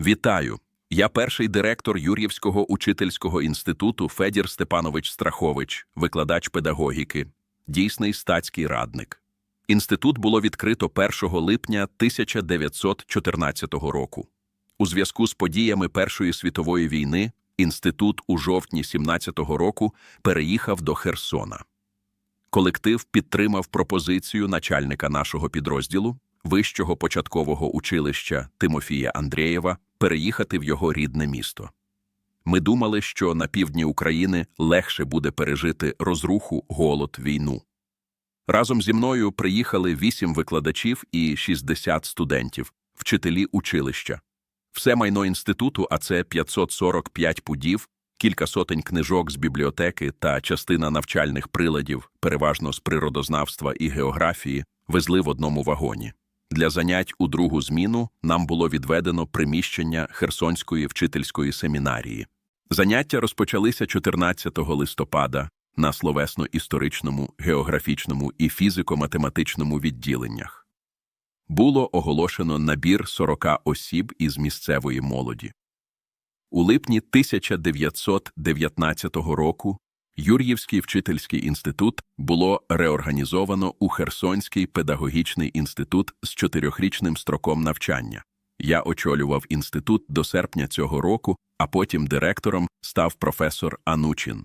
Вітаю! Я перший директор Юр'ївського учительського інституту Федір Степанович Страхович, викладач педагогіки, дійсний статський радник. Інститут було відкрито 1 липня 1914 року. У зв'язку з подіями Першої світової війни інститут у жовтні 17-го року переїхав до Херсона. Колектив підтримав пропозицію начальника нашого підрозділу, вищого початкового училища Тимофія Андрієва, переїхати в його рідне місто. Ми думали, що на півдні України легше буде пережити розруху, голод, війну. Разом зі мною приїхали вісім викладачів і 60 студентів, вчителі училища. Все майно інституту, а це 545 пудів, кілька сотень книжок з бібліотеки та частина навчальних приладів, переважно з природознавства і географії, везли в одному вагоні. Для занять у другу зміну нам було відведено приміщення Херсонської вчительської семінарії. Заняття розпочалися 14 листопада на словесно-історичному, географічному і фізико-математичному відділеннях. Було оголошено набір 40 осіб із місцевої молоді. У липні 1919 року Юр'ївський вчительський інститут було реорганізовано у Херсонський педагогічний інститут з чотирьохрічним строком навчання. Я очолював інститут до серпня цього року, а потім директором став професор Анучин.